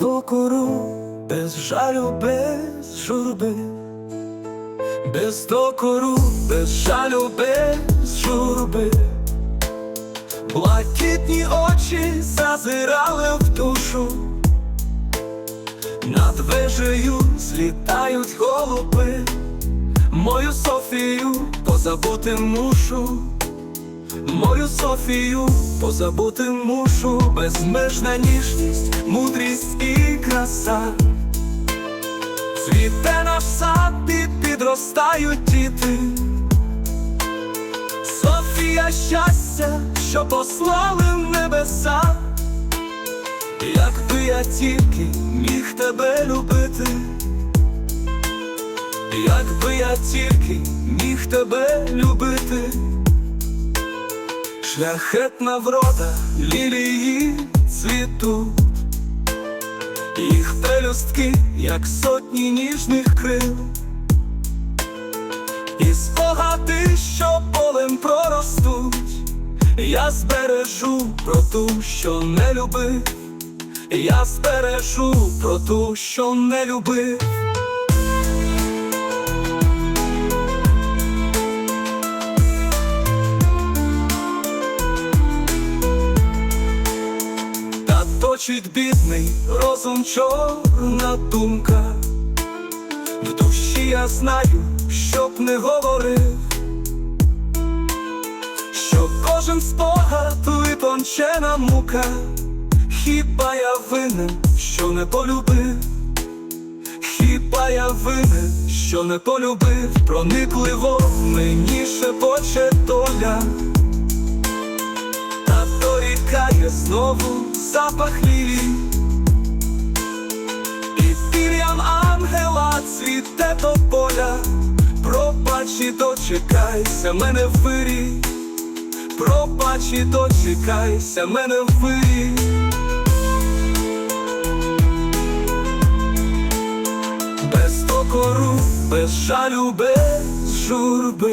докору, без жалю, без журби, без докору, без жалю, без журби. Блакитні очі зазирали в душу, над вежею злітають голуби, мою Софію позабути мушу, мою Софію позабути мушу, безмежна ніжність, мудрість і краса. Цвіте наш сад, і підростають діти. Софія щастя, що послали в небеса, якби я тільки міг тебе любити, якби я тільки міг тебе любити, шляхетна врода лілії цвіту, їх пелюстки, як сотні ніжних крил. І спогади, що полем проростуть, я збережу про ту, що не любив, я збережу про ту, що не любив. Та бідний розум чорна думка. В душі я знаю, щоб не говорив, що кожен спогад витончена мука, хіба я винен, що не полюбив, хіба я винен, що не полюбив, проникливо мені шепоче дорікає знову запах лілій. І пір'ям ангела цвіте до поля, пробач і дочекайся мене в вирі, пробач і дочекайся мене в вирі. Без докору, без жалю, без журби,